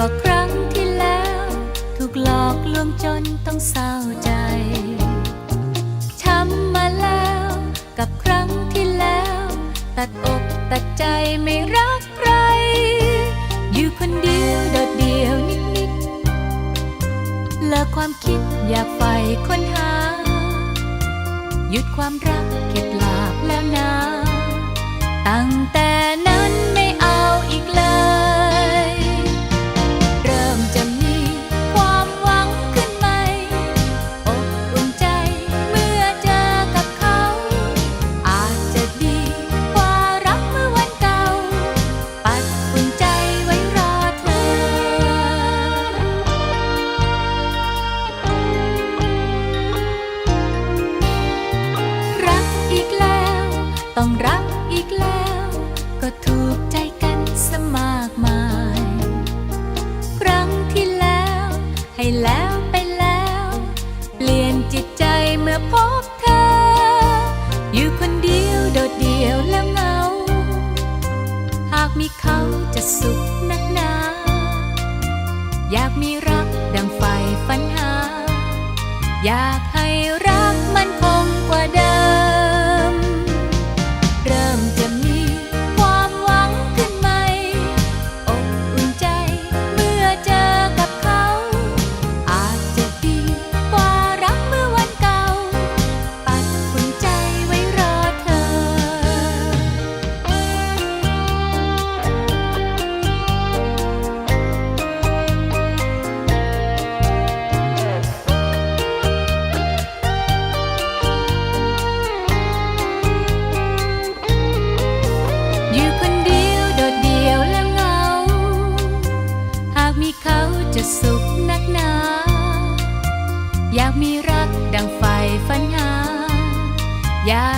ก็ครั้งที่แล้ว ถูกหลอกลวงจนต้องเศร้าใจช้ำมาแล้วกับครั้งที่แล้ว ตัดอกตัดใจไม่รักใคร อยู่คนเดียวโดดเดียวนิดๆเลิกความคิดอยากใฝ่ค้นหา หยุดความรักเข็ดหลาบแล้วนะ ตั้งแต่ ให้แล้วไปแล้ว เปลี่ยนจิตใจเมื่อพบเธอ อยู่คนเดียวโดดเดี่ยวแล้วเหงา หากมีเขาจะสุขนักหนา อยากมีรักดังไฟฝันหา อยากให้รัก อยากมีรักดังไฟฝันหาอยาก